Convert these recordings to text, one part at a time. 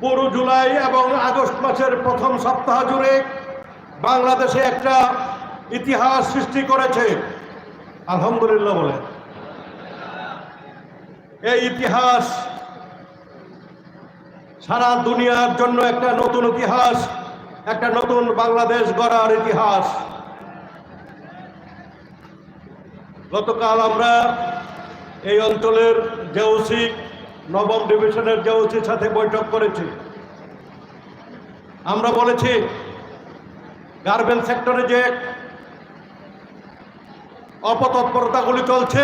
পুরো জুলাই এবং আগস্ট মাসের প্রথম সপ্তাহ জুড়ে বাংলাদেশে একটা ইতিহাস সৃষ্টি করেছে। আলহামদুলিল্লাহ বলে এই ইতিহাস সারা দুনিয়ার জন্য একটা নতুন ইতিহাস, একটা নতুন বাংলাদেশ গড়ার ইতিহাস। গতকাল আমরা এই অঞ্চলের জেওসি নবম ডিভিশনের জেওসির সাথে বৈঠক করেছি, আমরা বলেছি, গার্মেন্ট সেক্টরে যে অপতৎপরতাগুলি চলছে,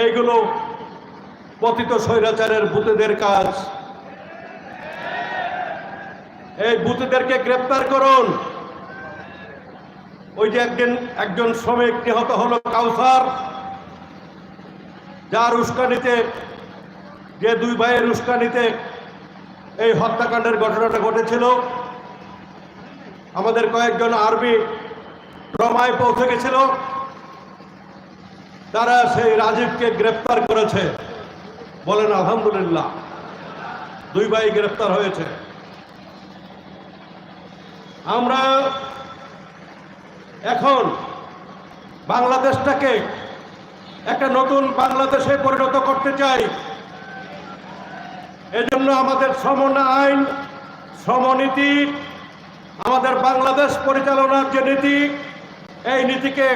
এইগুলো পতিত স্বৈরাচারের বুতেদের কাজ। এই বুতেদেরকে গ্রেপ্তার করুন। ওই যে একদিন একজন শ্রমিক নিহত হলো কাউসার, যার উস্কানিতে যে দুই ভাইয়ের উস্কানিতে এই হত্যাকাণ্ডের ঘটনাটা ঘটেছিল, আমাদের কয়েকজন আর্মি ট্রমায় পৌঁছে গেছিল। তারা সেই রাজীবকে গ্রেপ্তার করেছে। বলেন, আলহামদুলিল্লাহ, দুই ভাই গ্রেপ্তার হয়েছে। আমরা এখন বাংলাদেশটাকে একটা নতুন বাংলাদেশে পরিণত করতে চাই। এজন্য আমাদের সমন্বয় আইন শ্রমনীতি আমাদের বাংলাদেশ পরিচালনার যে নীতি, এই নীতিকে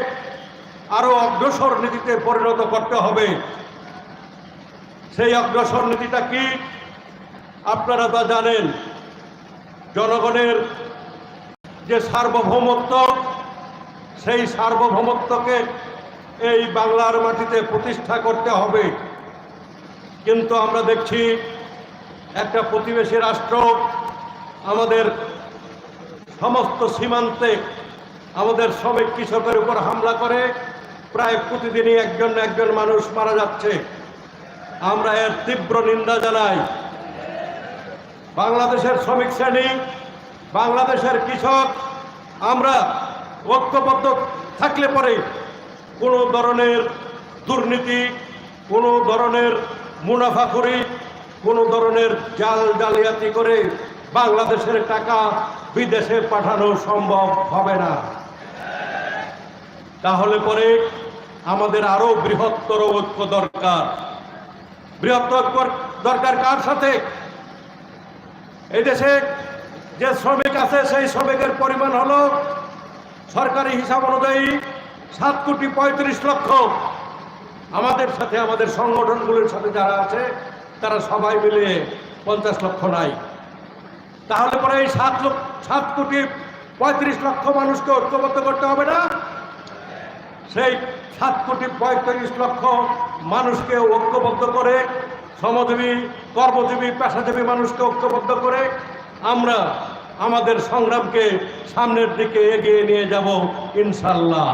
আরও অগ্রসর নীতিতে পরিণত করতে হবে। সেই অগ্রসর নীতিটা কি? আপনারা তা জানেন, জনগণের যে সার্বভৌমত্ব, সেই সার্বভৌমত্বকে এই বাংলার মাটিতে প্রতিষ্ঠা করতে হবে। কিন্তু আমরা দেখছি একটা প্রতিবেশী রাষ্ট্র আমাদের সমস্ত সীমান্তে আমাদের শ্রমিক কৃষকের উপর হামলা করে, প্রায় প্রতিদিনই একজন একজন মানুষ মারা যাচ্ছে। আমরা এর তীব্র নিন্দা জানাই। বাংলাদেশের শ্রমিক শ্রেণি, বাংলাদেশের কৃষক, আমরা ঐক্যবদ্ধ থাকলে পরে কোনো ধরনের দুর্নীতি, কোনো ধরনের মুনাফাখুরি কোনো ধরনের জাল জালিয়াতি করে বাংলাদেশের টাকা বিদেশে পাঠানো সম্ভব হবে না। তাহলে পরে আমাদের আরও বৃহত্তর ঐক্য দরকার। বৃহত্তর দরকার কার সাথে? এই দেশে যে শ্রমিক আছে, সেই শ্রমিকের পরিমাণ হলো সরকারি হিসাব অনুযায়ী সাত কোটি পঁয়ত্রিশ লক্ষ। আমাদের সাথে আমাদের সংগঠনগুলির সাথে যারা আছে তারা সবাই মিলে পঞ্চাশ লক্ষ নাই। তাহলে পরে এই সাত লক্ষ, সাত কোটি পঁয়ত্রিশ লক্ষ মানুষকে ঐক্যবদ্ধ করতে হবে না? সেই সাত কোটি পঁয়ত্রিশ লক্ষ মানুষকে ঐক্যবদ্ধ করে, শ্রমজীবী, কর্মজীবী, পেশাজীবী মানুষকে ঐক্যবদ্ধ করে আমরা আমাদের সংগ্রামকে সামনের দিকে এগিয়ে নিয়ে যাব ইনশাল্লাহ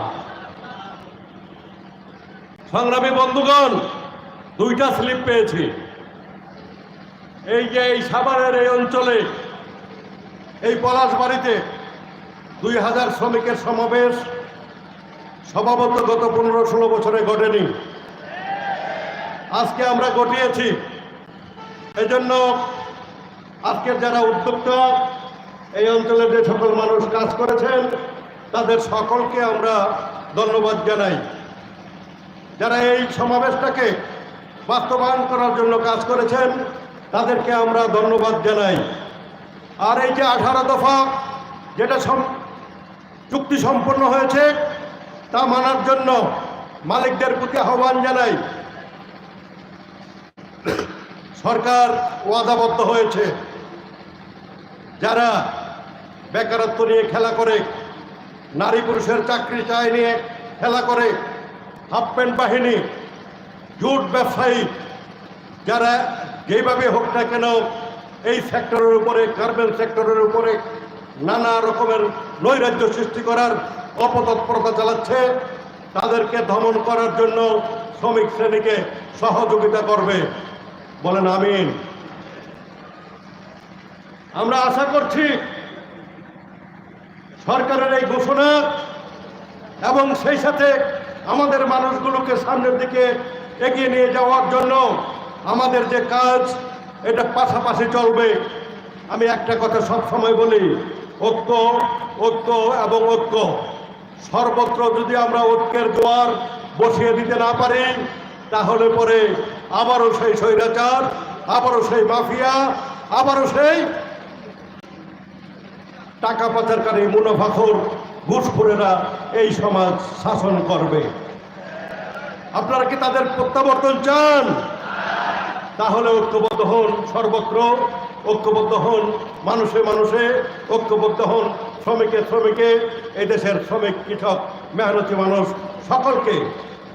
সংগ্রামী বন্ধুগণ, দুইটা স্লিপ পেয়েছি। এই যে এই সাভারের এই অঞ্চলে, এই পলাশবাড়িতে দুই হাজার শ্রমিকের সমাবেশ স্বভাবত গত পনেরো ষোলো বছরে ঘটেনি। আজকে আমরা ঘটিয়েছি। এজন্য আজকের যারা উদ্যোক্তা, এই অঞ্চলের যে সকল মানুষ কাজ করেছেন, তাদের সকলকে আমরা ধন্যবাদ জানাই। যারা এই সমাবেশটাকে বাস্তবায়ন করার জন্য কাজ করেছেন তাদেরকে আমরা ধন্যবাদ জানাই। আর এই যে আঠারো দফা যেটা চুক্তি সম্পন্ন হয়েছে, তা মানার জন্য মালিকদের প্রতি আহ্বান জানাই। সরকার ওয়াদাবদ্ধ হয়েছে। যারা বেকারত্ব নিয়ে খেলা করে, নারী পুরুষের চাকরি চায় নিয়ে খেলা করে, হাফ প্যান্ট বাহিনী, জুট ব্যবসায়ী, যারা যেইভাবে হোক না কেন, এই সেক্টরের উপরে গার্মেন্ট সেক্টরের উপরে নানা রকমের নৈরাজ্য সৃষ্টি করার অপতৎপরতা চালাচ্ছে। তাদেরকে দমন করার জন্য শ্রমিক শ্রেণীকে সহযোগিতা করবে। বলেন আমিন। আমরা আশা করছি সরকারের এই ঘোষণা এবং সেই সাথে আমাদের মানুষগুলোকে সামনের দিকে এগিয়ে নিয়ে যাওয়ার জন্য আমাদের যে কাজ, এটা পাশাপাশি চলবে। আমি একটা কথা সব সময় বলি, ঐক্য ঐক্য এবং ঐক্য। সর্বত্র যদি আমরা ঐক্যের জোয়ার বসিয়ে দিতে না পারি, তাহলে পরে আবারও সেই স্বৈরাচার, আবারও সেই মাফিয়া, আবারও সেই টাকা পাচারকারী মুনাফাখোর ঘুষখোরেরা এই সমাজ শাসন করবে। আপনারা কি তাদের প্রত্যাবর্তন চান? তাহলে ঐক্যবদ্ধ হন সর্বত্র, ঐক্যবদ্ধ হন মানুষে মানুষে, ঐক্যবদ্ধ হন শ্রমিকে শ্রমিকে এই দেশের শ্রমিক, কৃষক, মেহনতি মানুষ সকলকে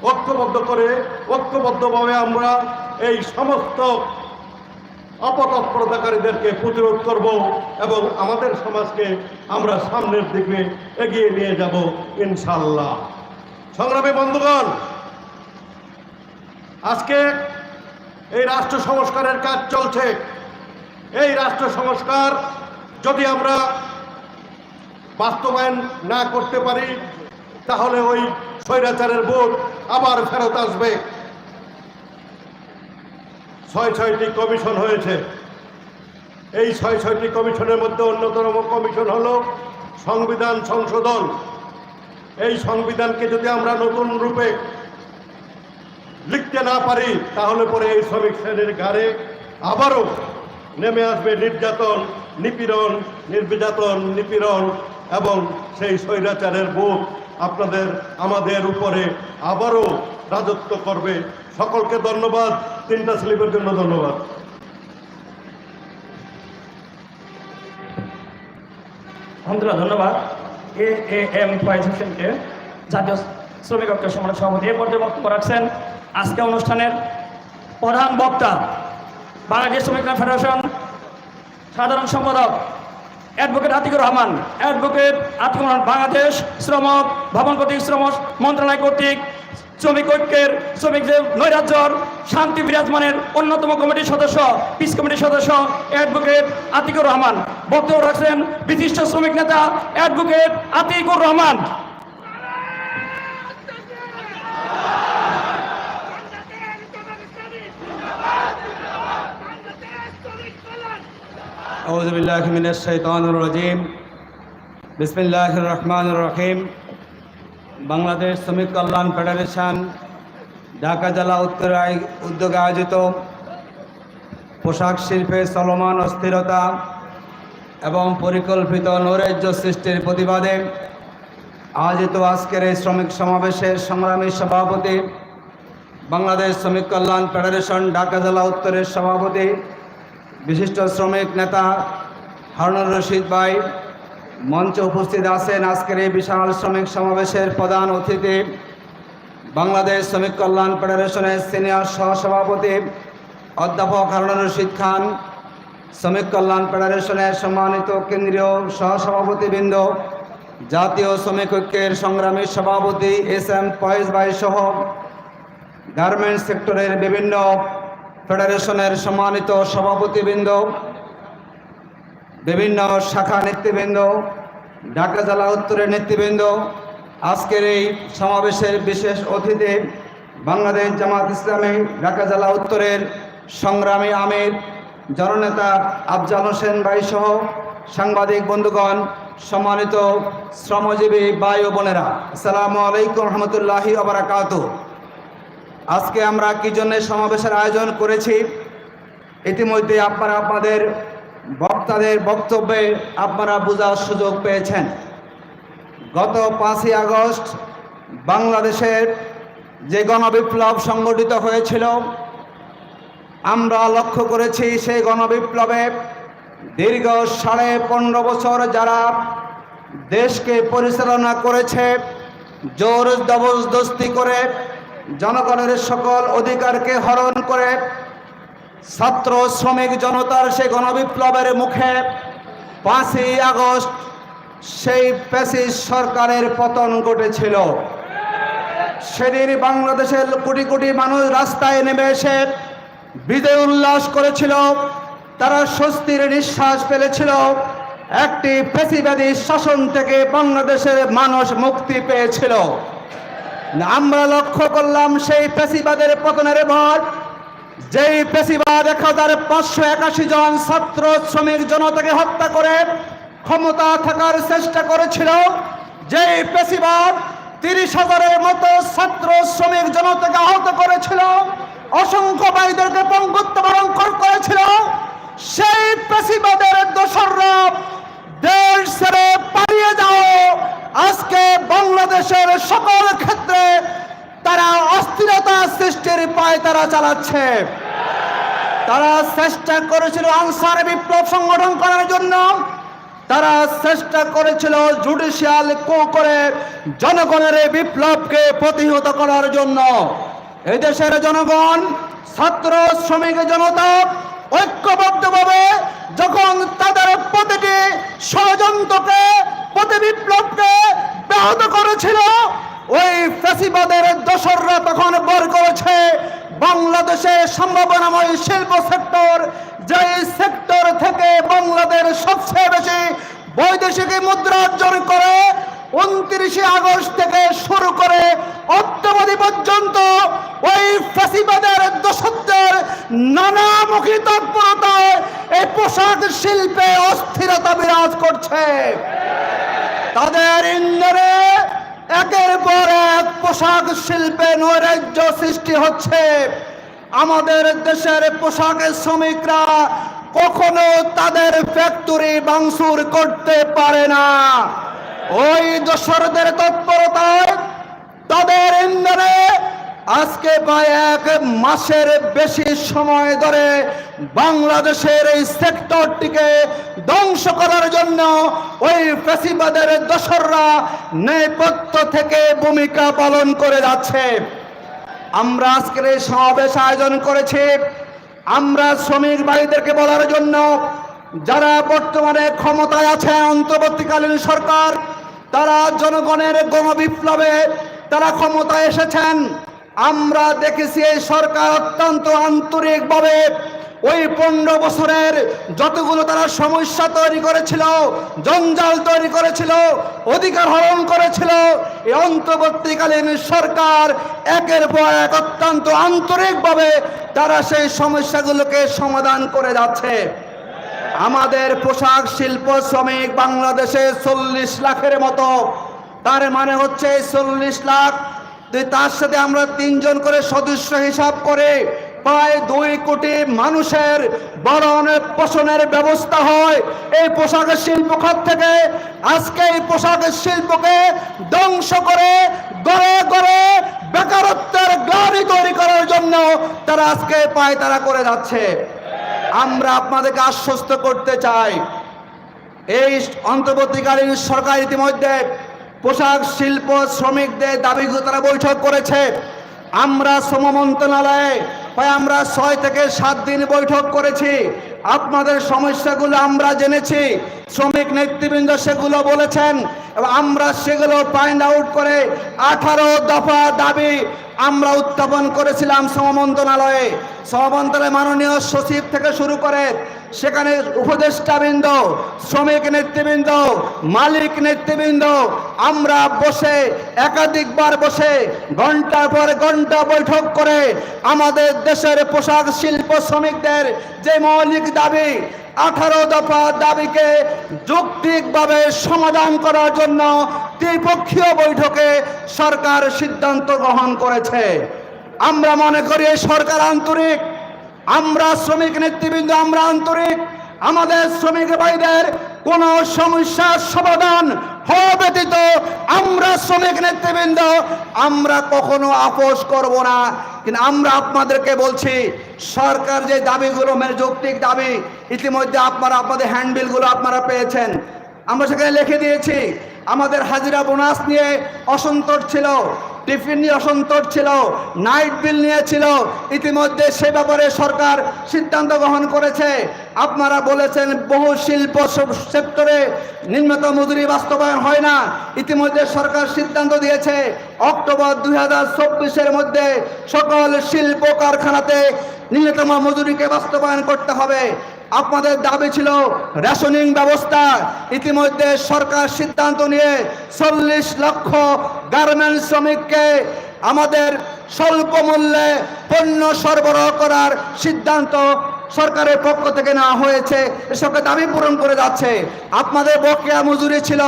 ঐক্যবদ্ধ করে, ঐক্যবদ্ধভাবে আমরা এই সমস্ত অপতৎপরতাকারীদেরকে প্রতিরোধ করব এবং আমাদের সমাজকে আমরা সামনের দিকে এগিয়ে নিয়ে যাব ইনশাল্লাহ সংগ্রামী বন্ধুগণ, আজকে এই রাষ্ট্র সংস্কারের কাজ চলছে। এই রাষ্ট্র সংস্কার যদি আমরা বাস্তবায়ন না করতে পারি, তাহলে ওই স্বৈরাচারের ভোট আবার ফেরত আসবে। ছয় ছয়টি কমিশন হয়েছে। এই ছয় ছয়টি কমিশনের মধ্যে অন্যতম কমিশন হল সংবিধান সংশোধন। এই সংবিধানকে যদি আমরা নতুন রূপে লিখতে না পারি, তাহলে পরে এই শ্রমিক শ্রেণির ঘাড়ে আবারও নেমে আসবে নির্যাতন, নিপীড়ন নির্যাতন নিপীড়ন এবং সেই স্বৈরাচারের বোধ আপনাদের, আমাদের উপরে আবারও রাজত্ব করবে। সকলকে ধন্যবাদ। তিনটা স্লিপের জন্য ধন্যবাদ। আলহামদুলিল্লাহ ধন্যবাদ। এ এ, এম ফয়েজ হোসেনকে জাতীয় শ্রমিক ঐক্য সভাপতি এ পর্যায়ে বক্তব্য রাখছেন। আজকে অনুষ্ঠানের প্রধান বক্তা বাংলাদেশ শ্রমিক ফেডারেশন সাধারণ সম্পাদক অ্যাডভোকেট আতিকুর রহমান, অ্যাডভোকেট আতিকুর রহমান, বাংলাদেশ শ্রম ভবন কর্তৃক শ্রম মন্ত্রণালয় কর্তৃক শ্রমিক ঐক্যের শ্রমিক যে নৈরাজ্যর শান্তি বিরাজমানের অন্যতম কমিটির সদস্য, পিস কমিটির সদস্য অ্যাডভোকেট আতিকুর রহমান। বক্তব্য রাখছেন বিশিষ্ট শ্রমিক নেতা অ্যাডভোকেট আতিকুর রহমান। أعوذ بالله من الشيطان الرجيم بسم الله الرحمن الرحيم বাংলাদেশ শ্রমিক কল্যাণ ফেডারেশন ঢাকা জেলা উত্তর আয়- উদ্যোগে আয়োজিত পোশাক শিল্পে চলমান অস্থিরতা এবং পরিকল্পিত নৈরাজ্য সৃষ্টির প্রতিবাদে আয়োজিত আজকের এই শ্রমিক সমাবেশের সংগ্রামী সভাপতি বাংলাদেশ শ্রমিক কল্যাণ ফেডারেশন ঢাকা জেলা উত্তরের সভাপতি বিশিষ্ট শ্রমিক নেতা হারুনুর রশিদ ভাই মঞ্চে উপস্থিত আছেন আজকের এই বিশাল শ্রমিক সমাবেশের প্রধান অতিথি বাংলাদেশ শ্রমিক কল্যাণ ফেডারেশনের সিনিয়র সহসভাপতি অধ্যাপক হারুনুর রশিদ খান, শ্রমিক কল্যাণ ফেডারেশনের সম্মানিত কেন্দ্রীয় সহসভাপতিবৃন্দ, জাতীয় শ্রমিক ঐক্যের সংগ্রামী সভাপতি এস এম ফয়েজ ভাই সহ গার্মেন্টস সেক্টরের বিভিন্ন ফেডারেশনের সম্মানিত সভাপতিবৃন্দ, বিভিন্ন শাখা নেতৃবৃন্দ, ঢাকা জেলা উত্তরের নেতৃবৃন্দ, আজকের এই সমাবেশের বিশেষ অতিথি বাংলাদেশ জামাত ইসলামী, ঢাকা জেলা উত্তরের সংগ্রামী আমির, জননেতা আফজাল হোসেন ভাই সহ সাংবাদিক বন্ধুগণ, সম্মানিত শ্রমজীবী ও বোনেরা। আসসালামু আলাইকুম রহমতুল্লাহি আবরাকাতু আজকে আমরা কি জন্য সমাবেশের আয়োজন করেছি? ইতিমধ্যে আপনারা আপনাদের বক্তাদের বক্তব্যে আপনারা বোঝার সুযোগ পেয়েছেন। গত পাঁচই আগস্ট বাংলাদেশের যে গণবিপ্লব সংগঠিত হয়েছিল, আমরা লক্ষ্য করেছি সেই গণবিপ্লবে দীর্ঘ সাড়ে পনেরো বছর যারা দেশকে পরিচালনা করেছে, জোর জবরদস্তি করে জনগণের সকল অধিকারকে হরণ করে ছাত্র শ্রমিক জনতার সেই গণবিপ্লবের মুখে পাঁচই আগস্ট সেই প্যাসিস সরকারের পতন ঘটেছিল। সেদিন বাংলাদেশের কোটি কোটি মানুষ রাস্তায় নেমে এসে বিজয় উল্লাস করেছিল, তারা স্বস্তির নিঃশ্বাস ফেলেছিল। একটি পেশিবাদী শাসন থেকে বাংলাদেশের মানুষ মুক্তি পেয়েছিল। আমরা লক্ষ্য করলাম সেই পেশিবাদের পতনের পর, যেই পেশিবাদ এক হাজার পাঁচশো একাশি জন ছাত্র শ্রমিক জনতাকে হত্যা করে ক্ষমতা থাকার চেষ্টা করেছিল, যেই পেশিবাদ তিরিশ হাজারের মতো ছাত্র শ্রমিক জনতাকে আহত করেছিল, অসংখ্য ভাইদেরকে পঙ্গুত্ব বরণ করেছিল, সেই পেশিবাদের দোসররা দেশ ছেড়ে পালিয়ে যাও আজকে বাংলাদেশের সকল ক্ষেত্রে তারা অস্থিরতা সৃষ্টির পায় তারা চালাচ্ছে। তারা চেষ্টা করেছিল আনসার বিপ্লব সংগঠন করার জন্য। তারা চেষ্টা করেছিল জুডিশিয়াল কো করে জনগণের বিপ্লবকে প্রতিহত করার জন্য। এই দেশের জনগণ, ছাত্র, শ্রমিক, জনতা ঐক্যবদ্ধভাবে যখন তাদের প্রতিটি ষড়যন্ত্রকে প্রতি বিপ্লবকে ব্যাহত করেছিল। ওই ফ্যাসিবাদের দোসররা তখন বর করেছে বাংলাদেশের সম্ভাবনাময় শিল্প সেক্টর যে সেক্টর থেকে বাংলাদেশ সবচেয়ে বেশি বৈদেশিক মুদ্রা অর্জন করে, উনত্রিশে আগস্ট থেকে শুরু করে অদ্যবধি পর্যন্ত ওই ফ্যাসিবাদের দোষদের নানামুখী তৎপরতায় এই পোশাক শিল্পে অস্থিরতা বিরাজ করছে। তাদের ইন্দরে একের পর এক পোশাক শিল্পে নৈরাজ্য সৃষ্টি হচ্ছে। আমাদের দেশের পোশাকের শ্রমিকরা কখনো তাদের ফ্যাক্টরি বাংসুর করতে পারে না। ওই দোসরদের তৎপরতায় তাদের ইন্ধনে আজকে প্রায় এক মাসের বেশি সময় ধরে বাংলাদেশের এই সেক্টরটিকে ধ্বংস করার জন্য ওই ফেসিবাদের দোসররা নেপথ্য থেকে ভূমিকা পালন করে যাচ্ছে। আমরা আজকের এই সমাবেশ আয়োজন করেছি। আমরা শ্রমিক ভাইদেরকে বলার জন্য যারা বর্তমানে ক্ষমতায় আছে, অন্তর্বর্তীকালীন সরকার, তারা জনগণের গণবিপ্লবে তারা ক্ষমতায় এসেছেন। আমরা দেখেছি এই সরকার অত্যন্ত আন্তরিকভাবে ওই পনেরো বছরের যতগুলো তারা সমস্যা তৈরি করেছিল, জঞ্জাল তৈরি করেছিল, অধিকার হরণ করেছিল, এই অন্তর্বর্তীকালীন সরকার একের পর এক অত্যন্ত আন্তরিকভাবে তারা সেই সমস্যাগুলোকে সমাধান করে যাচ্ছে। আমাদের পোশাক শিল্প শ্রমিক বাংলাদেশে চল্লিশ লাখের মতো, তার মানে হচ্ছে চল্লিশ লাখ তার সাথে আমরা তিনজন করে সদস্য হিসাব করে প্রায় দুই কোটি মানুষের বরণ পোষণের ব্যবস্থা হয়। এই পোশাকের শিল্প খাত থেকে আজকে এই পোশাকের শিল্পকে ধ্বংস করে, গড়ে গড়ে বেকারত্বের গ্লানি তৈরি করার জন্য তারা আজকে পায় তারা করে যাচ্ছে। আমরা আপনাদেরকে আশ্বস্ত করতে চাই, এই অন্তর্বর্তীকালীন সরকার ইতিমধ্যে পোশাক শিল্প শ্রমিকদের দাবিগুলো তারা বৈঠক করেছে। আমরা শ্রম মন্ত্রণালয়ে প্রায় আমরা ছয় থেকে সাত দিন বৈঠক করেছি। আপনাদের সমস্যাগুলো আমরা জেনেছি। শ্রমিক নেতৃবৃন্দ সেগুলো বলেছেন এবং আমরা সেগুলো ফাইন্ড আউট করে আঠারো দফা দাবি আমরা উত্থাপন করেছিলাম শ্রম মন্ত্রণালয়ে। শ্রম মন্ত্রণালয়ের মাননীয় সচিব থেকে শুরু করে সেখানে উপদেষ্টাবৃন্দ, শ্রমিক নেতৃবৃন্দ, মালিক নেতৃবৃন্দ, আমরা বসে, একাধিকবার বসে ঘণ্টার পর ঘণ্টা বৈঠক করে আমাদের দেশের পোশাক শিল্প শ্রমিকদের যে মৌলিক দাবি, আঠারো দফা দাবিকে যৌক্তিকভাবে সমাধান করার জন্য দ্বিপক্ষীয় বৈঠকে সরকার সিদ্ধান্ত গ্রহণ করেছে। আমরা মনে করি সরকার আন্তরিক আমরা শ্রমিক নেতৃবৃন্দ, আমরা আন্তরিক। আমাদের শ্রমিক ভাইদের কোন সমস্যার সমাধান হওয়া ব্যতীত আমরা শ্রমিক নেতৃবৃন্দ, আমরা কখনো আপোষ করব না। কিন্তু আমরা আপনাদেরকে বলছি, সরকার যে দাবিগুলো মানে যৌক্তিক দাবি, ইতিমধ্যে আপনারা আপনাদের হ্যান্ডবিলগুলো আপনারা পেয়েছেন। আমরা সেখানে লিখে দিয়েছি, আমাদের হাজিরা বোনাস নিয়ে অসন্তোষ ছিল। টিফিন নিয়ে অসন্তোষ ছিল নাইট বিল নিয়েছিল। ইতিমধ্যে সে ব্যাপারে সরকার সিদ্ধান্ত গ্রহণ করেছে। আপনারা বলেছেন বহু শিল্প সেক্টরে নিম্নতম মজুরি বাস্তবায়ন হয় না। ইতিমধ্যে সরকার সিদ্ধান্ত দিয়েছে, অক্টোবর দুই হাজার চব্বিশের মধ্যে সকল শিল্প কারখানাতে ন্যূনতম মজুরিকে বাস্তবায়ন করতে হবে। আপনাদের দাবি ছিল রেশনিং ব্যবস্থা। ইতিমধ্যে সরকার সিদ্ধান্ত নিয়ে চল্লিশ লক্ষ গার্মেন্টস শ্রমিককে আমাদের স্বল্প মূল্যে পণ্য সরবরাহ করার সিদ্ধান্ত সরকারের পক্ষ থেকে নেওয়া হয়েছে। এসবকে দাবি পূরণ করে যাচ্ছে। আপনাদের বকেয়া মজুরি ছিল।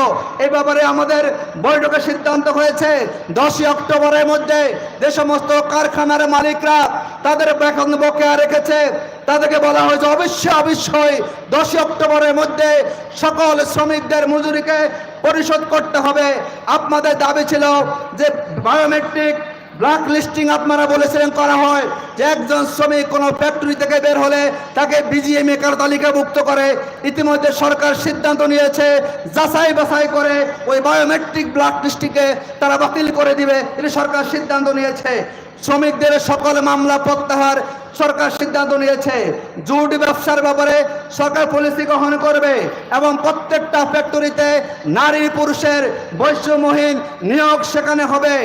এই ব্যাপারে আমাদের বৈঠকে সিদ্ধান্ত হয়েছে। দশই অক্টোবরের মধ্যে যে সমস্ত কারখানার মালিকরা তাদের এখন বকেয়া রেখেছে, তাদেরকে বলা হয়েছে অবশ্যই অবশ্যই দশই অক্টোবরের মধ্যে সকল শ্রমিকদের মজুরিকে পরিশোধ করতে হবে। আপনাদের দাবি ছিল যে বায়োমেট্রিক ব্ল্যাক লিস্টিং আপনারা বলেছিলেন করা হয় যে একজন শ্রমিক কোনো ফ্যাক্টরি থেকে বের হলে তাকে বিজিএম কারও তালিকাভুক্ত করে। ইতিমধ্যে সরকার সিদ্ধান্ত নিয়েছে, যাচাই বাছাই করে ওই বায়োমেট্রিক ব্ল্যাক লিস্টিংকে তারা বাতিল করে দিবে। এটি সরকার সিদ্ধান্ত নিয়েছে। শ্রমিকদের সকল মামলা প্রত্যাহার সরকার সিদ্ধান্ত নিয়েছে। জুট ব্যবসার ব্যাপারে সরকার পলিসি গ্রহণ করবে এবং প্রত্যেকটা ফ্যাক্টরিতে নারী পুরুষের বৈষম্যহীন নিয়োগ সেখানে হবে।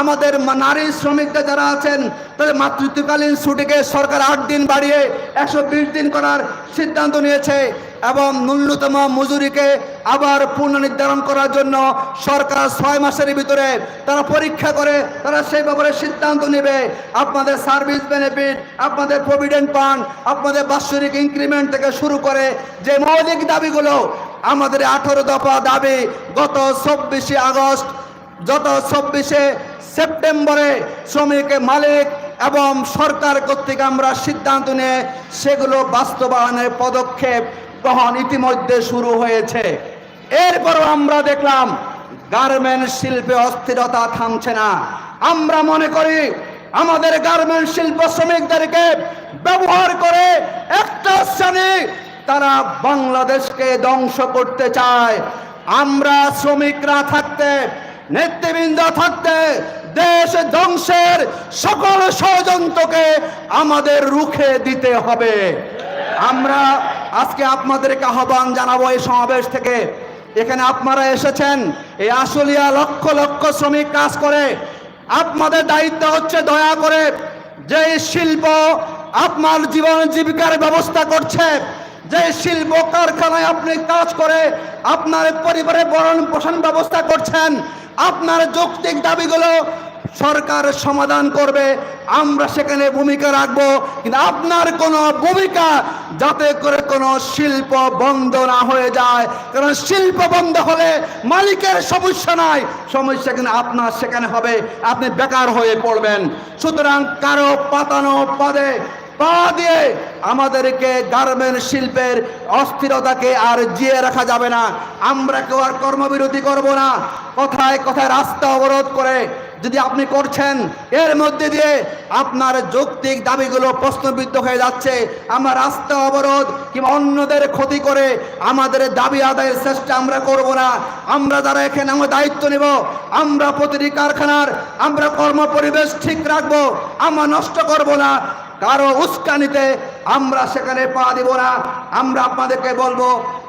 আমাদের নারী শ্রমিকরা যারা আছেন, তাদের মাতৃত্বকালীন ছুটিকে সরকার আট দিন বাড়িয়ে একশো বিশ দিন করার সিদ্ধান্ত নিয়েছে। এবং ন্যূনতম মজুরিকে আবার পুনর্নির্ধারণ করার জন্য সরকার ছয় মাসের ভিতরে তারা পরীক্ষা করে, তারা সেই ব্যাপারে সিদ্ধান্ত নেবে। আপনাদের সার্ভিস বেনিফিট আপনাদের প্রভিডেন্ট ফান্ড আপনাদের বাৎসরিক ইনক্রিমেন্ট থেকে শুরু করে যে মৌলিক দাবিগুলো, আমাদের আঠারো দফা দাবি গত চব্বিশে আগস্ট যত চব্বিশে সেপ্টেম্বরে শ্রমিক মালিক এবং সরকার কর্তৃক আমরা সিদ্ধান্ত নিয়ে সেগুলো বাস্তবায়নের পদক্ষেপ গ্রহণ ইতিমধ্যে শুরু হয়েছে। এরপরও আমরা দেখলাম, গার্মেন্ট শিল্পে অস্থিরতা থামছে না। আমরা মনে করি, আমাদের গার্মেন্ট শিল্প শ্রমিকদেরকে ব্যবহার করে একটা শ্রেণি তারা বাংলাদেশকে ধ্বংস করতে চায়। আমরা শ্রমিকরা থাকতে, নেতৃবৃন্দ থাকতে, দেশ ধ্বংসের সকল ষড়যন্ত্রকে আমাদের রুখে দিতে হবে। আমরা আজকে আপনাদেরকে আহ্বান জানাব এই সমাবেশ থেকে। এখানে আপনারা এসেছেন, এই আশুলিয়া লক্ষ লক্ষ শ্রমিক কাজ করে। আপনাদের দায়িত্ব হচ্ছে দয়া করে যে শিল্প আপনার জীবন জীবিকার ব্যবস্থা করছে, যে শিল্প কারখানায় আপনি কাজ করে আপনার পরিবারের বরণ পোষণ ব্যবস্থা করছেন, আপনার যৌক্তিক দাবিগুলো সরকার সমাধান করবে, আমরা সেখানে ভূমিকা রাখব। কিন্তু আপনার কোনো ভূমিকা যাতে করে কোনো শিল্প বন্ধ না হয়ে যায়। কারণ শিল্প বন্ধ হলে মালিকের সমস্যা নাই। সমস্যা কিন্তু আপনার সেখানে হবে। আপনি বেকার হয়ে পড়বেন। সুতরাং কারও পাতানো পদে, পা দিয়ে আমাদেরকে গার্মেন্ট শিল্পের অস্থিরতাকে আর জিয়ে রাখা যাবে না। আমরা কেউ আর কর্মবিরতি করব না। কথায় কথায় রাস্তা অবরোধ করে যদি আপনি করছেন, এর মধ্যে দিয়ে আপনার যৌক্তিক দাবিগুলো প্রশ্নবিদ্ধ হয়ে যাচ্ছে। আমরা রাস্তা অবরোধ কিংবা অন্যদের ক্ষতি করে আমাদের দাবি আদায়ের চেষ্টা আমরা করব না। আমরা যারা এখানে আমরা দায়িত্ব নেব, আমরা প্রতিটি কারখানার আমরা কর্ম পরিবেশ ঠিক রাখব, আমরা নষ্ট করব না। কারও উস্কানিতে আমরা সেখানে পা দিব না। আমরা আপনাদেরকে বলব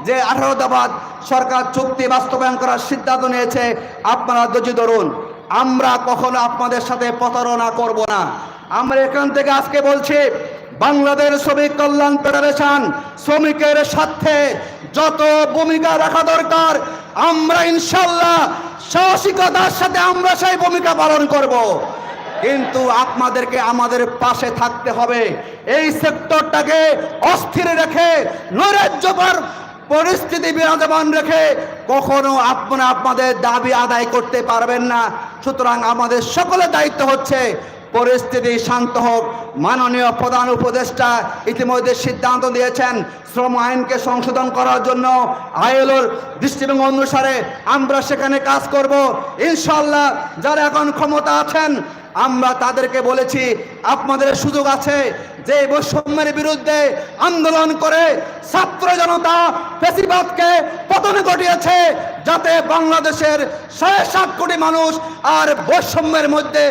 যে আঠারো দফাত সরকার চুক্তি বাস্তবায়ন করার সিদ্ধান্ত নিয়েছে। আপনারা ধৈর্য ধরুন। আমরা কখনো আপনাদের সাথে প্রতারণা করব না আমরা এখান থেকে আজকে বলছি, বাংলাদেশ শ্রমিক কল্যাণ ফেডারেশন শ্রমিকের স্বার্থে যত ভূমিকা রাখা দরকার, আমরা ইনশাল্লাহ সাহসিকতার সাথে আমরা সেই ভূমিকা পালন করব। কিন্তু আপনাদেরকে আমাদের পাশে থাকতে হবে এই সেক্টরটাকে অস্থির রেখে নৈরাজ্যকর পরিস্থিতি বিরাজমান রেখে কখনো আপনারা আপনাদের দাবি আদায় করতে পারবেন না। সুতরাং আমাদের সকলের দায়িত্ব হচ্ছে পরিস্থিতি শান্ত হোক। মাননীয় প্রধান উপদেষ্টা ইতিমধ্যে সিদ্ধান্ত দিয়েছেন শ্রম আইনকে সংশোধন করার জন্য। আইএলওর দৃষ্টিভঙ্গি অনুসারে আমরা সেখানে কাজ করব। ইনশাল্লাহ যারা এখন ক্ষমতা আছেন আমরা তাদেরকে বলেছি, আপনাদের সুযোগ আছে যে বৈষম্যের বিরুদ্ধে আন্দোলন করে ছাত্র জনতা ফেসিবাদকে পতন ঘটিয়েছে, যাতে বাংলাদেশের সাড়ে সাত কোটি মানুষ আর বৈষম্যের মধ্যে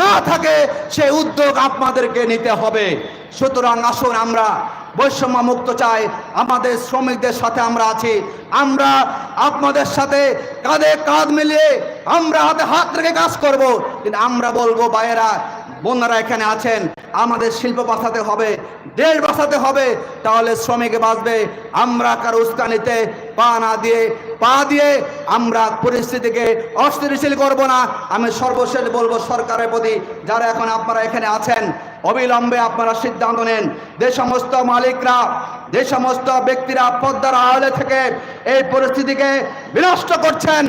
না থাকে, সে উদ্যোগ আপনাদেরকে নিতে হবে। সুতরাং আসুন আমরা বৈষম্য মুক্ত চাই। আমাদের শ্রমিকদের সাথে আমরা আছি। আমরা আপনাদের সাথে কাঁধে কাঁধ মিলিয়ে আমরা হাতে হাত রেখে কাজ করব। কিন্তু আমরা বলব বাইরা বোনেরা এখানে আছেন। আমাদের শিল্প বাঁচাতে হবে। দেশ বাঁচাতে হবে, তাহলে শ্রমিক বাঁচবে। আমরা কারও উস্কানিতে পা না দিয়ে, পা দিয়ে আমরা পরিস্থিতিকে অস্থিতিশীল করব না। আমি সর্বশেষ বলব সরকারের প্রতি, যারা এখন আপনারা এখানে আছেন, অবিলম্বে আপনারা সিদ্ধান্ত নেন। যে সমস্ত মালিকরা, যে সমস্ত ব্যক্তিরা পদ্মার আড়ালে থেকে এই পরিস্থিতিকে বিনষ্ট করছেন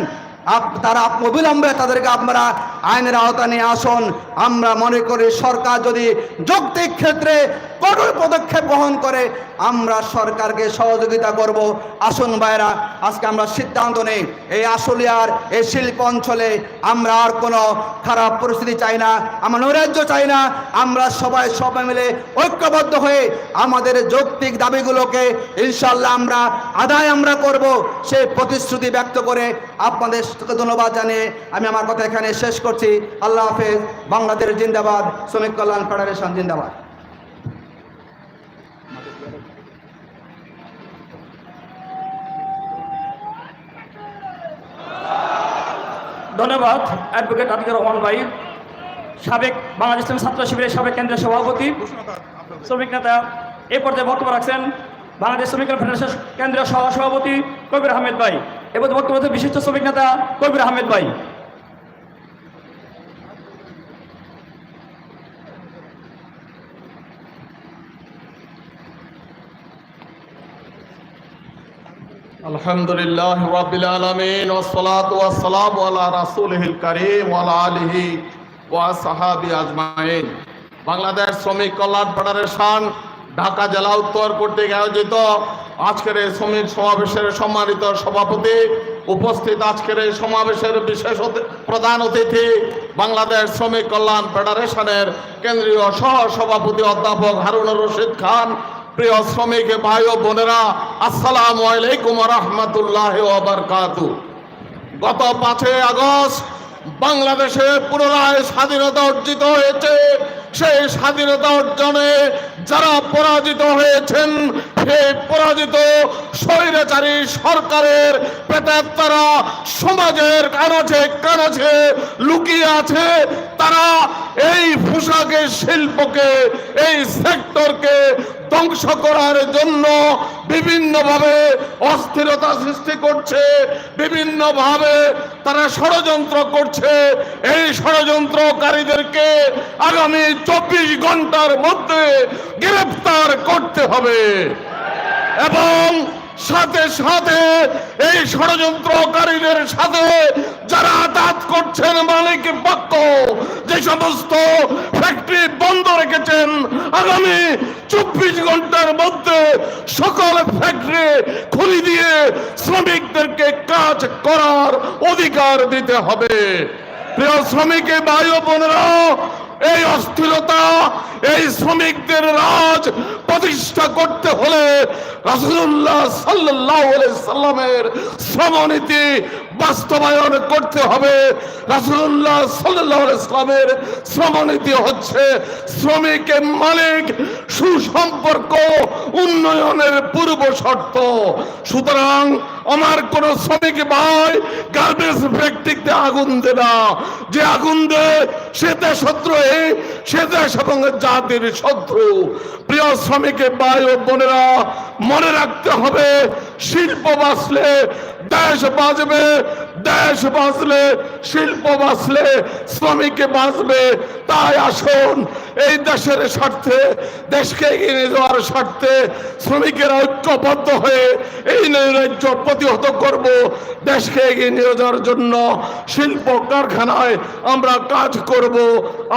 তারা অবিলম্বে তাদেরকে আপনারা আইনের আওতা নিয়ে আসুন। আমরা মনে করি সরকার যদি যৌক্তিক ক্ষেত্রে কঠোর পদক্ষেপ গ্রহণ করে, আমরা সরকারকে সহযোগিতা করব। আসুন ভাইরা, আজকে আমরা সিদ্ধান্ত নেই। এই আশুলিয়ার, এই শিল্প অঞ্চলে আমরা আর কোনো খারাপ পরিস্থিতি চাই না, আমরা নৈরাজ্য চাই না। আমরা সবাই সবাই মিলে ঐক্যবদ্ধ হয়ে আমাদের যৌক্তিক দাবিগুলোকে ইনশাল্লাহ আমরা আদায় আমরা করব। সেই প্রতিশ্রুতি ব্যক্ত করে আপনাদের ধন্যবাদ জানিয়ে আমি আমার কথা এখানে শেষ করছি। আল্লাহ হাফেজ। বাংলাদেশ জিন্দাবাদ। শ্রমিক কল্যাণ ফেডারেশন জিন্দাবাদ। ধন্যবাদ অ্যাডভোকেট আতিকুর রহমান ভাই। সাবেক বাংলাদেশ ছাত্র শিবিরের সাবেক কেন্দ্রীয় সভাপতি, শ্রমিক নেতা, এ পর্যায়ে বক্তব্য রাখছেন বাংলাদেশ শ্রমিক ফেডারেশন কেন্দ্রীয় সহ সভাপতি কবির আহমেদ ভাই। এবং বক্তব্য রাখছেন বিশিষ্ট শ্রমিক নেতা কবির আহমেদ ভাই الحمد لله رب العالمين والصلاة والسلام على رسوله الكريم وعلى آله وصحابه أجمعين বাংলাদেশ শ্রমিক কল্যাণ ফেডারেশন ঢাকা জেলা উত্তর কর্তৃক আয়োজিত আজকের এই শ্রমিক সমাবেশের সম্মানিত সভাপতি উপস্থিত আজকের এই সমাবেশের বিশেষ প্রধান অতিথি বাংলাদেশ শ্রমিক কল্যাণ ফেডারেশনের কেন্দ্রীয় সহ সভাপতি অধ্যাপক হারুনুর রশিদ খান। প্রিয় শ্রমিক ভাই ও বোনেরা, আসসালামু আলাইকুম রহমতুল্লাহ বারকাতু গত পাঁচই আগস্ট বাংলাদেশে পুনরায় স্বাধীনতা অর্জিত হয়েছে। সেই স্বাধীনতা অর্জনে যারা পরাজিত হয়েছেন, সেই পরাজিত স্বৈরাচারী সরকারের প্রেতাত্মারা সমাজের কানাচে কানাচে লুকিয়ে আছে। তারা এই পোশাকের শিল্পকে, এই সেক্টরকে ধ্বংস করার জন্য বিভিন্নভাবে অস্থিরতা সৃষ্টি করছে, বিভিন্নভাবে তারা ষড়যন্ত্র করছে। এই ষড়যন্ত্রকারীদেরকে আগামী চব্বিশ ঘণ্টার মধ্যে গ্রেফতার করতে হবে। এবং সাথে সাথে এই ষড়যন্ত্রকারীদের সাথে যারা আঘাত করছেন মালিক পক্ষ যে সমস্ত ফ্যাক্টরি বন্ধ রেখেছেন, আগামী চব্বিশ ঘণ্টার মধ্যে সকল ফ্যাক্টরি খুলি দিয়ে শ্রমিকদেরকে কাজ করার অধিকার দিতে হবে। প্রিয় শ্রমিক ভাই বোনেরা এই অস্থিরতা এই শ্রমিকদের রাজ প্রতিষ্ঠা করতে হলে রাসুল্লাহ সাল্লাহ সাল্লামের শ্রমনীতি বাস্তবায়ন করতে হবে। রাসূলুল্লাহ সাল্লাল্লাহু আলাইহি সাল্লামের শ্রমনীতি হচ্ছে শ্রমিক মালিক, সুসম্পর্ক, উন্নয়নের পূর্ব শর্ত। সুতরাং আমার কোন শ্রমিক ভাই গার্বেজ ফ্যাক্টরিতে আগুন দে না। যে আগুন দে, সে দেশদ্রোহী সে দেশ এবং জাতির শত্রু। প্রিয় শ্রমিক ভাই ও বোনেরা, মনে রাখতে হবে শিল্প বাঁচলে দেশ বাঁচবে, দেশ বাঁচলে শিল্প বাঁচলে শ্রমিক বাঁচবে। তাই আসুন, এই দেশের স্বার্থে, দেশকে এগিয়ে নিয়ে যাওয়ার স্বার্থে শ্রমিকেরা ঐক্যবদ্ধ হয়ে এই নৈরাজ্য প্রতিহত করব। দেশকে এগিয়ে নিয়ে যাওয়ার জন্য শিল্প কারখানায় আমরা কাজ করব।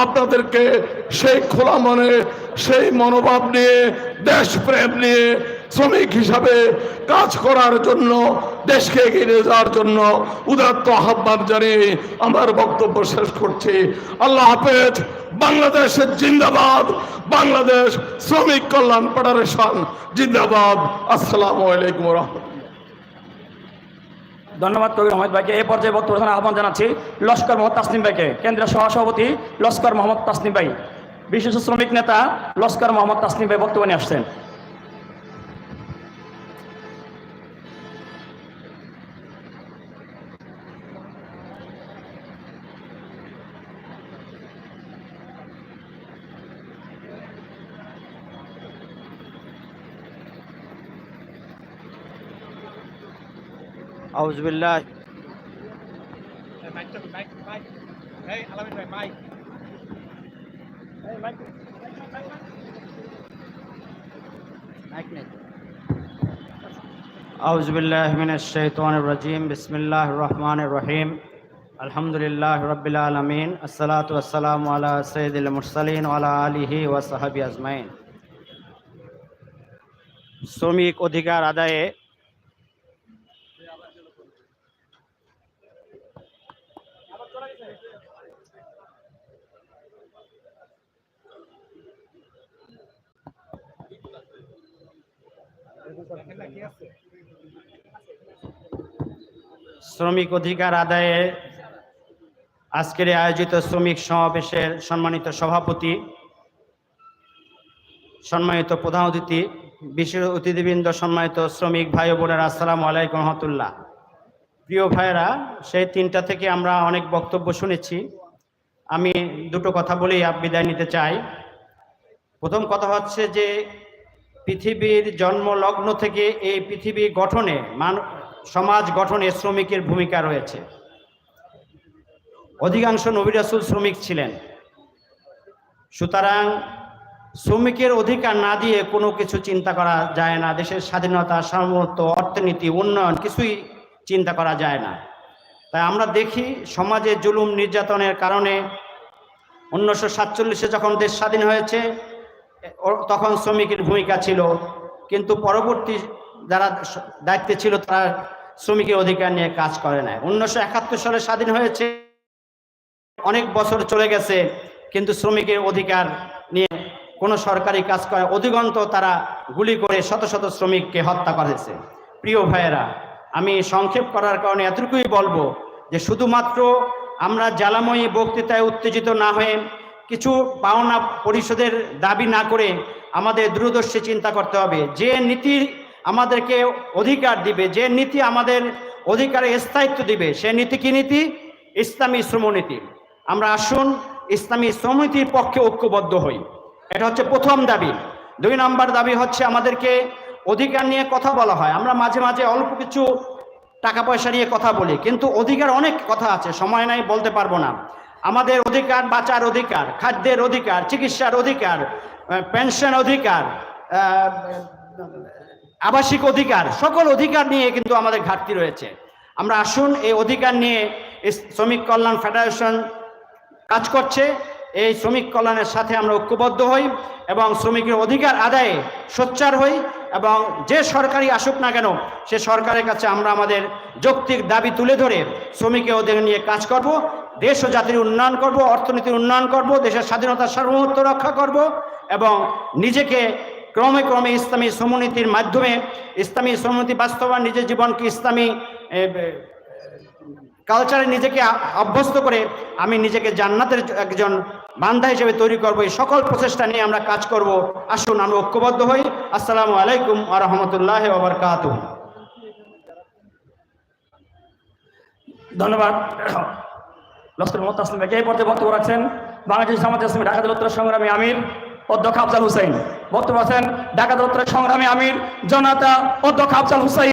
আপনাদেরকে সেই খোলা মনে, সেই মনোভাব নিয়ে, দেশপ্রেম নিয়ে শ্রমিক হিসাবে কাজ করার জন্য, দেশকে এগিয়ে নিয়ে যাওয়ার জন্য উদাত্ত আহ্বান জানিয়ে আমার বক্তব্য শেষ করছি। আল্লাহ হাফেজ বাংলাদেশের জিন্দাবাদ, বাংলাদেশ শ্রমিক কল্যাণ ফেডারেশন জিন্দাবাদ। আসসালামু আলাইকুম রহমতুল্লাহ। ধন্যবাদ কবির আহমেদ ভাইকে। এই পর্যায়ে বক্তব্য আহ্বান জানাচ্ছি লস্কর মোহাম্মদ তাসনিম ভাইকে। কেন্দ্রীয় সহসভাপতি লস্কর মোহাম্মদ তাসনিম ভাই। বিশিষ্ট শ্রমিক নেতা লস্কর মোহাম্মদ তাসনিম ভাই বক্তব্য নিয়ে আসছেন। আউজবিল্লাহ أعوذ بالله من الشيطان الرجيم بسم الله الرحمن الرحيم الحمد لله رب العالمين الصلاة والسلام على سيد المرسلين وعلى آله وصحبه أجمعين শ্রমিক অধিকার আদায়ে শ্রমিক অধিকার আদায়ে আজকের আয়োজিত শ্রমিক সমাবেশের সম্মানিত সভাপতি, সম্মানিত প্রধান অতিথি, বিশেষ অতিথিবৃন্দ, সম্মানিত শ্রমিক ভাই বোনেরা, আসসালামু আলাইকুম রহমতুল্লাহ। প্রিয় ভাইয়েরা, সেই তিনটা থেকে আমরা অনেক বক্তব্য শুনেছি। আমি দুটো কথা বলেই বিদায় নিতে চাই। প্রথম কথা হচ্ছে যে পৃথিবীর জন্মলগ্ন থেকে এই পৃথিবী গঠনে সমাজ গঠনে শ্রমিকের ভূমিকা রয়েছে। অধিকাংশ নবী রাসূল শ্রমিক ছিলেন। সুতরাং শ্রমিকের অধিকার না দিয়ে কোনো কিছু চিন্তা করা যায় না। দেশের স্বাধীনতা সামর্থ্য অর্থনীতি, উন্নয়ন কিছুই চিন্তা করা যায় না। তাই আমরা দেখি সমাজে জুলুম, নির্যাতনের কারণে উনিশশো সাতচল্লিশে যখন দেশ স্বাধীন হয়েছে তখন শ্রমিকের ভূমিকা ছিল। কিন্তু পরবর্তী যারা দায়িত্বে ছিল তারা শ্রমিকের অধিকার নিয়ে কাজ করে না উনিশশো একাত্তর সালে স্বাধীন হয়েছে। অনেক বছর চলে গেছে, কিন্তু শ্রমিকের অধিকার নিয়ে কোনো সরকারি কাজ করে, অধিগন্ত তারা গুলি করে শত শত শ্রমিককে হত্যা করেছে। প্রিয় ভাইয়েরা, আমি সংক্ষেপ করার কারণে এতটুকুই বলব যে শুধুমাত্র আমরা জ্বালাময়ী বক্তৃতায় উত্তেজিত না হয়ে কিছু পাওনা পরিশোধের দাবি না করে আমাদের দূরদর্শী চিন্তা করতে হবে। যে নীতি আমাদেরকে অধিকার দিবে, যে নীতি আমাদের অধিকারে স্থায়িত্ব দিবে, সে নীতি কি নীতি? ইসলামী শ্রমনীতি। আমরা আসুন ইসলামী শ্রমনীতির পক্ষে ঐক্যবদ্ধ হই। এটা হচ্ছে প্রথম দাবি। দুই নম্বর দাবি হচ্ছে আমাদেরকে অধিকার নিয়ে কথা বলা হয়। আমরা মাঝে মাঝে অল্প কিছু টাকা পয়সা নিয়ে কথা বলি, কিন্তু অধিকার অনেক কথা আছে, সময় নাই বলতে পারব না। আমাদের অধিকার, বাঁচার অধিকার, খাদ্যের অধিকার, চিকিৎসার অধিকার পেনশন অধিকার আবাসিক অধিকার, সকল অধিকার নিয়ে কিন্তু আমাদের ঘাটতি রয়েছে। আমরা আসুন, এই অধিকার নিয়ে শ্রমিক কল্যাণ ফেডারেশন কাজ করছে। এই শ্রমিক কল্যাণের সাথে আমরা ঐক্যবদ্ধ হই এবং শ্রমিকের অধিকার আদায়ে সোচ্চার হই। এবং যে সরকারি আসুক না কেন, সে সরকারের কাছে আমরা আমাদের যৌক্তিক দাবি তুলে ধরে শ্রমিকের ওদের নিয়ে কাজ করব, দেশ ও জাতির উন্নয়ন করব, অর্থনীতির উন্নয়ন করব, দেশের স্বাধীনতার সার্বভৌমত্ব রক্ষা করব এবং নিজেকে ক্রমে ক্রমে ইসলামী শ্রমনীতির মাধ্যমে, ইসলামী সমুন্নীতি বাস্তবায়ন, নিজের জীবনকে ইসলামী কালচারে নিজেকে অভ্যস্ত করে আমি নিজেকে জান্নাতের একজন বান্ধা হিসেবে তৈরি করব। এই সকল প্রচেষ্টা নিয়ে আমরা কাজ করব। আসুন আমরা ঐক্যবদ্ধ হই। আসসালামু আলাইকুম আ ধন্যবাদ। লস্কর আসলাম পর্যায়ে বক্তব্য বাংলাদেশ ঢাকা সংগ্রামী আমির অধ্যক্ষ আফজাল হুসাইন। বক্তব্য আছেন ঢাকা উত্তর সংগ্রামী আমির জনতা অধ্যক্ষ আফজাল হুসাইন।